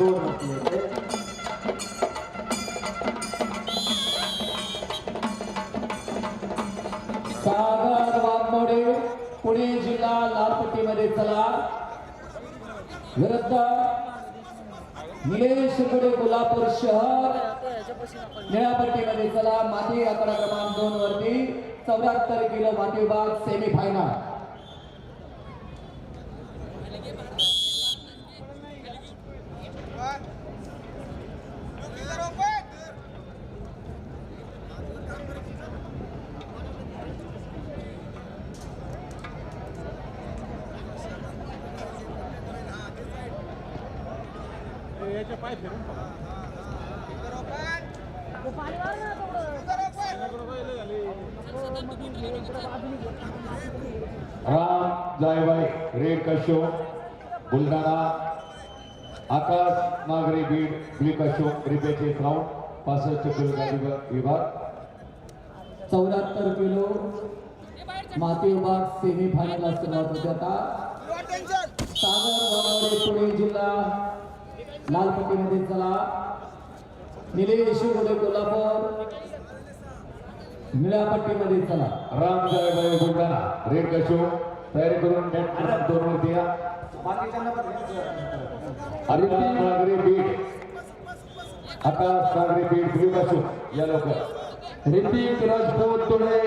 दोन वरती येते सागर वाघमोडे पुणे जिल्हा लालपट्टीमध्ये चला. विरुद्ध निलेश गुडे कोल्हापूर शहर. निळापट्टीमध्ये चला. माती अकरा क्रमांक दोन वरती चौऱ्याहत्तर किलो माती विभाग त्यांचे पाय फिरून राम जायबाई रेड कशो बुलढाणा आकाश नागरी बीड ब्ली कशो रिपेचे राऊंड पासष्ट किलो गाडी विभाग. चौऱ्याहत्तर किलो माती विभाग सेमी फायनलला सुरुवात होते आता. सागर पुणे जिल्हा लालपट्टीमध्ये चला. निलेश गुडे कोल्हापूर. निळ्यापट्टीमध्ये चला. राम जायबाई बुलढाणा. रेड कशो. तयारी करून दोन वरती या बाकीच्यांना पण बीड. आकाश नागरी बीड ब्ल्यू या लोक ऋतिक राजपूत तुळे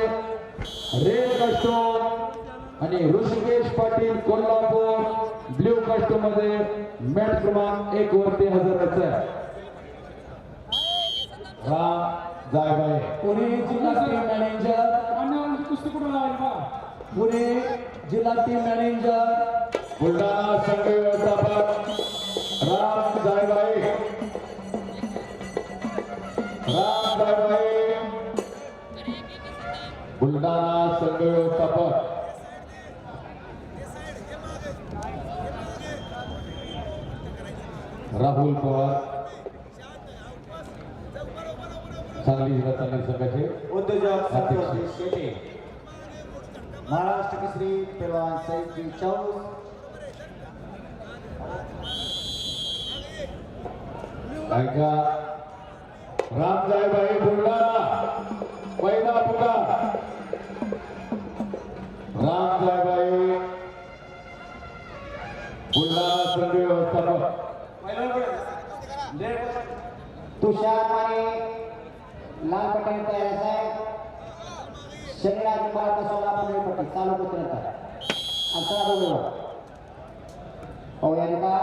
रेड कस्टोम आणि ऋषिकेश पाटील कोल्हापूर ब्ल्यू कस्टोममध्ये मॅच क्रमांक एक वरती हजर आहे. पुणे जिल्हा टीम मॅनेजर पुणे जिल्हा टीम मॅनेजर बुलढाणा संघ व्यवस्थापक राम जायबाई. राम जायबाई. बुलढाणा संघ व्यवस्थापक राहुल पवार. सांगली जिल्हा चांगली संघाचे उद्योजक. सत्यवती शेटे. महाराष्ट्र केसरी पेलवान सईद चौस ऐका. राम जायबाई बुलढाणा. पहिला पुकार. राम जायबाई बुलढाणा संघ व्यवस्थापक. तुषार माने लाल पटेल तयार आहे शरीरात भारत सोलापूर पट्टी चालू कुत्र्याचा अकरा बरोबर पाहूया का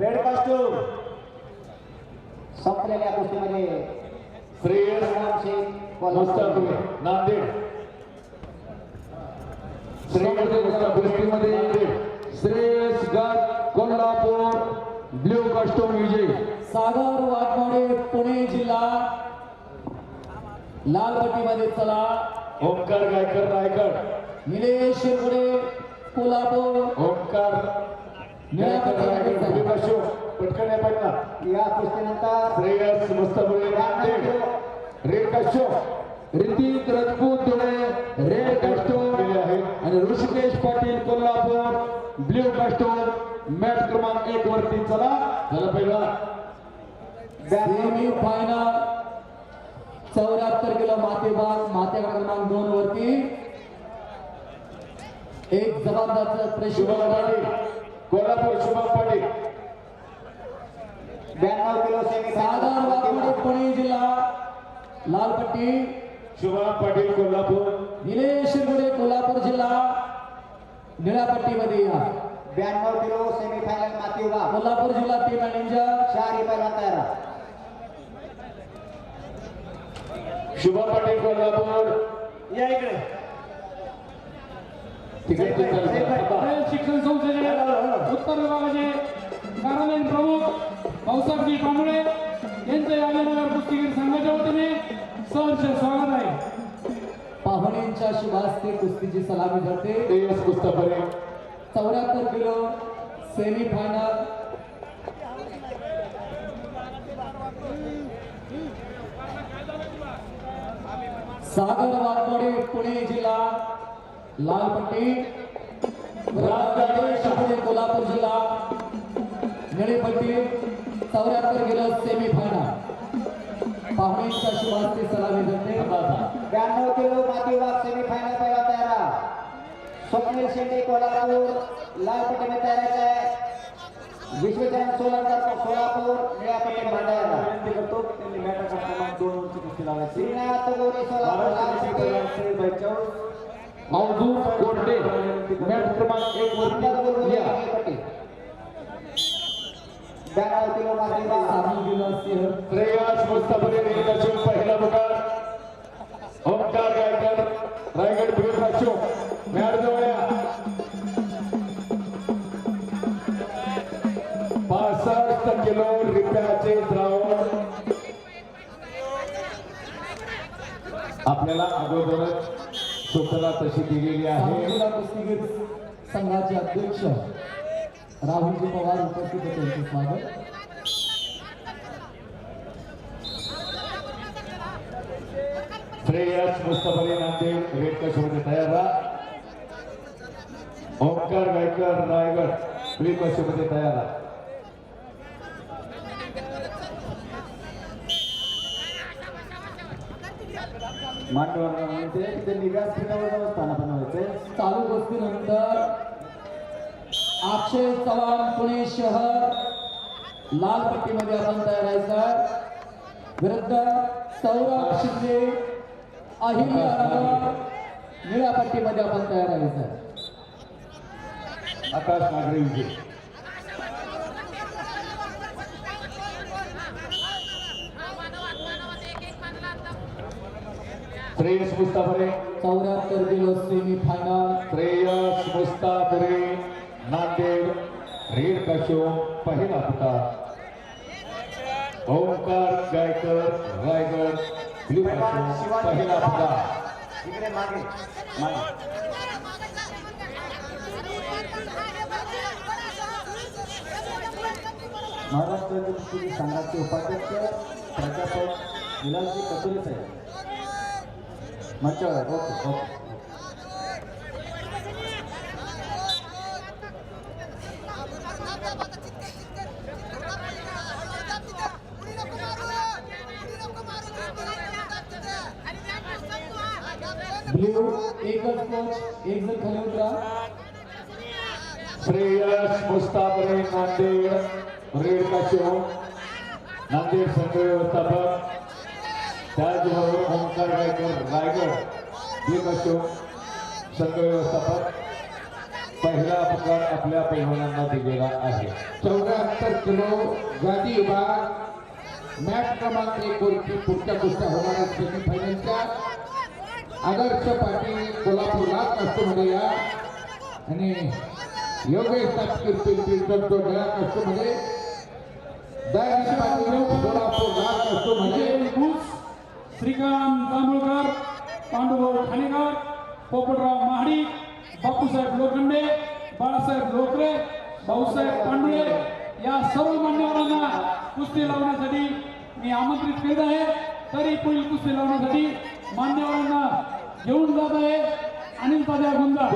रेड कॉस्ट्यूम संपलेल्या कुस्तीमध्ये श्रेयस श्रीराम शेख मुस्ताफे कोल्हापूर नांदेड. श्रेयस मुस्ताफे कुस्तीमध्ये नांदेड. श्रेयस गट कोल्हापूर. ब्ल्यू कस्टोम विजय सागर वाघमोडे पुणे जिल्हा. लालपट्टीमध्ये चला. ओंकार गायकर रायगड. निलेश गुडे कोल्हापूर. ओंकार गायकर रायगड. पटकन या पाहिजे या कुस्तीनंतर श्रेयस रेड कशो ऋतिक राजपूत तुळे रेड कस्टोम केले आहेत आणि Rishikesh Patil Kolhapur blue costume match क्रमांक एक वरती चला झाला पहिला सेमी फायनल चौऱ्याहत्तर किलो माते भाग माते क्रमांक दोन वरती. एक जबाबदार शुभम पाटील कोल्हापूर शुभम पाटील. ब्याण्णव किलो सेमी वाघमोडे पुणे जिल्हा लालपट्टी. शुभम पाटील कोल्हापूर. निलेश गुडे कोल्हापूर जिल्हा निळ्यापट्टीमध्ये या. ब्याण्णव किलो सेमी फायनल माती कोल्हापूर जिल्हा टीम मॅनेजर. चारही पैलवान तयार. शुभम पाटील कोल्हापूर. या इकडे. शिक्षण संस्थेचे उत्तर विभागाचे कार्यालयीन प्रमुख भाऊसाहेबजी कांबळे यांचे यादवनगर कुस्तीगीर संघाच्या वतीने सहर्ष स्वागत आहे. पाहुण्यांच्या शुभास्ते कुस्तीची सलामी मुस्ताफरे चौऱ्याहत्तर किलो सेमी सागर वाघमोडे पुणे जिल्हा लालपट्टी राजगडे शहाणे कोल्हापूर जिल्हा निळेपट्टी चौऱ्याहत्तर किलो सेमी फायनल पाहुण्यांच्या शुभास्ते सलामी देते ब्याण्णव किलो माती विभाग सेमीफाइनल पहिला तयारा. स्वप्नील शेंडे कोल्हापूर लाल पट्टी में विश्वचरण सोलंकर सोलापूर में तयार विनंती करतो त्यांनी मॅट क्रमांक दोन वरची कुस्ती लावायची श्रीनाथ गोरे सोलापूर अवधूत कोरडे मॅट क्रमांक एक वरती या. माती विभाग सामू किलो सिंह श्रेयस मुस्ताफरी रेल्वेचे पहिला बुकार पासष्ट किलो रिप्याचे द्रावण. आपल्याला अगोदरच सूचना तशी दिलेली आहे. सांगलीला कुस्तीगीर संघाचे अध्यक्ष राहुलजी पवार उपस्थित होते. त्यांचे स्वागत. श्रेयस मुस्तफली नांदेड रेड कशोमध्ये तयार राहा. ओंकार गायकर रायगड ब्ल्यू कशोमध्ये तयार राहा. मांडवर म्हणते की ते निघास पिठावर स्थान बनवायचे चालू गोष्टीनंतर अक्षय चव्हाण पुणे शहर. लाल पट्टीमध्ये आपण तयार आहे सर. विरुद्ध सौरभ शिंदे अहिल्या निळ्या पट्टीमध्ये आपण तयार आहे सर. आकाश नागरे विजय. श्रेयस मुस्ताफरे. चौऱ्याहत्तर kilo semi final Shreyas मुस्ताफरे. Nanded. Red कशो पहिला पुकार ओंकार गायकर रायगड. ब्ल्यू कशो पहिला पुकार इकडे मागे. मागे. महाराष्ट्र संघाचे उपाध्यक्ष प्राध्यापक विलासजी कचोरे साहेब. मंचावर ओके ओके ब्ल्यू एकच कोच एक जण खाली उतरा श्रेयस मुस्ताबरे नांदेड रेड कशो नांदेड संघ व्यवस्थापक त्याचबरोबर ओंकार गायकर रायगड ब्ल्यू कशो संघ व्यवस्थापक पहिला पुकार आपल्या पैलवानांना दिलेला आहे. चौऱ्याहत्तर किलो गादी विभाग मॅच क्रमांक एक वरती पुढच्या कुस्त्या होणाऱ्या सेमीफायनलच्या आदर्श पाटील कोल्हापूर लाल कास्टमध्ये या. आणि योगेश तापकीर पिंपरी तो निळ्या कास्टमध्ये दयानिश पाटील कोल्हापूर लाल कास्टमध्ये घुस श्रीकांत जांभूळकर पांडुभाऊ ठाणेकर पोपटराव महाडी बापूसाहेब लोखंडे बाळासाहेब लोकरे भाऊसाहेब पांडुळे या सर्व मान्यवरांना कुस्ती लावण्यासाठी मी आमंत्रित करीत आहे. तरी पुढील कुस्ती लावण्यासाठी मान्यवरांना घेऊन जात आहे. अनिल तात्या गुंजा